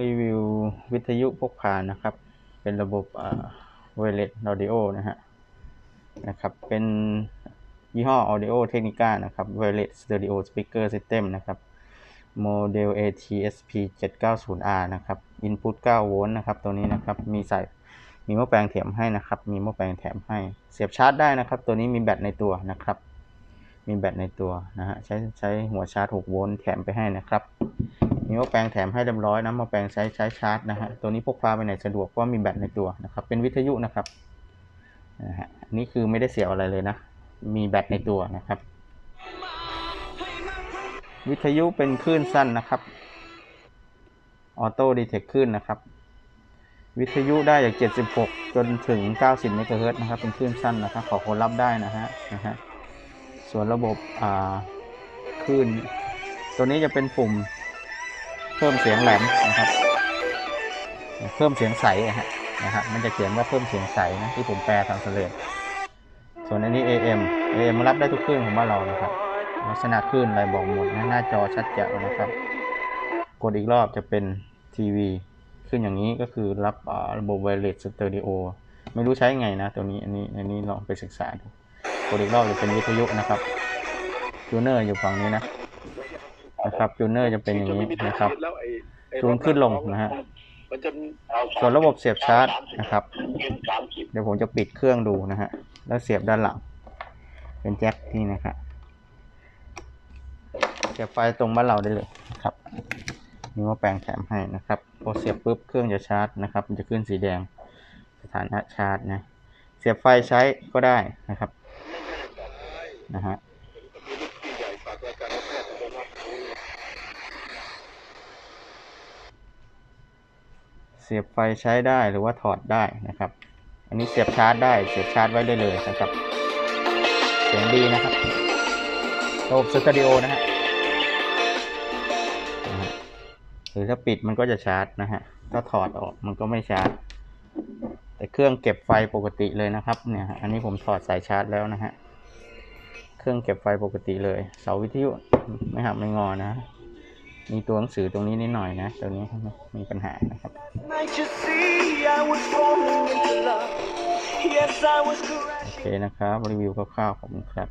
รีวิววิทยุพกพานะครับ เป็นระบบเวเลสออดิโอนะฮะนะครับ เป็นยี่ห้อ Audio Technica นะครับ Wireless Stereo Speaker System นะครับ โมเดล ATSP 790R นะครับ Input 9 โวลต์นะครับ ตัวนี้นะครับ มีใส่มีหม้อแปลงแถมให้นะครับ มีหม้อแปลงแถมให้ เสียบชาร์จได้นะครับ ตัวนี้มีแบตในตัวนะครับ มีแบตในตัวนะฮะ ใช้ใช้หัวชาร์จ 6 โวลต์แถมไปให้นะครับ มีหม้อแปลงแถมให้เรียบร้อยนะม้อแปลงใช้ใช้ชาร์จนะฮะตัวนี้พกพาไปไหนสะดวกเพราะมีแบตในตัวนะครับเป็นวิทยุนะครับนะฮะนี่คือไม่ได้เสียอะไรเลยนะมีแบตในตัวนะครับ วิทยุเป็นคลื่นสั้นนะครับออโต้ดีเทคคลื่นนะครับ วิทยุได้จาก 76 จนถึง 90เมกะเฮิรตซ์นะครับ เป็นคลื่นสั้นนะครับขอคนรับได้นะฮะนะฮะส่วนระบบอ่าคลื่น ตัวนี้จะเป็นปุ่ม พิ่มเสียงแหลมนะครับ เพิ่มเสียงใสอะฮะนะฮะมันจะเขียนว่าเพิ่มเสียงใสนะที่ผมแปลทางเสลดส่วนอันนี้ AM AM รับได้ทุกคลื่นของบ้านเรานะครับลักษณะคลื่นอะไรบอกหมดนะหน้าจอชัดแจ๋วนะครับ กดอีกรอบจะเป็นทีวีขึ้นอย่างนี้ก็คือรับระบบไวเลสสเตอริโอไม่รู้ใช้ไงนะตัวนี้อันนี้อันนี้ลองไปศึกษาดูกดอีกรอบจะเป็นวิทยุนะครับจูเนอร์อยู่ฝั่งนี้นะ นะครับจูเนอร์จะเป็นอย่างนี้นะครับแล้วไอ้ไอ้จูนขึ้นลงนะฮะมันจะส่วนระบบเสียบชาร์จนะครับ เดี๋ยวผมจะปิดเครื่องดูนะฮะแล้วเสียบด้านหลัง เป็นแจ็คนี่นะครับเสียบไฟตรงบ้านเราได้เลยนะครับมีหม้อแปลงแถมให้นะครับพอเสียบปุ๊บเครื่องจะชาร์จนะครับ มันจะขึ้นสีแดงสถานะชาร์จนะเสียบไฟใช้ก็ได้นะครับนะฮะ เสียบไฟใช้ได้หรือว่าถอดได้นะครับ อันนี้เสียบชาร์จได้ เสียบชาร์จไว้ได้เลยนะครับ เสียงดีนะครับระบบสตอริโอนะฮะหรือถ้าปิดมันก็จะชาร์จนะฮะ ถ้าถอดออกมันก็ไม่ชาร์จ แต่เครื่องเก็บไฟปกติเลยนะครับ เนี่ยฮะอันนี้ผมถอดสายชาร์จแล้วนะฮะ เครื่องเก็บไฟปกติเลย เสาวิทยุไม่หักไม่งอนะ มีตัวหนังสือตรงนี้นิดหน่อยนะตรงนี้มีปัญหานะครับ Might you see I was falling into love? Yes, I was โอ crashing. เคนะครับรีวิวคร่าวๆของผมครับ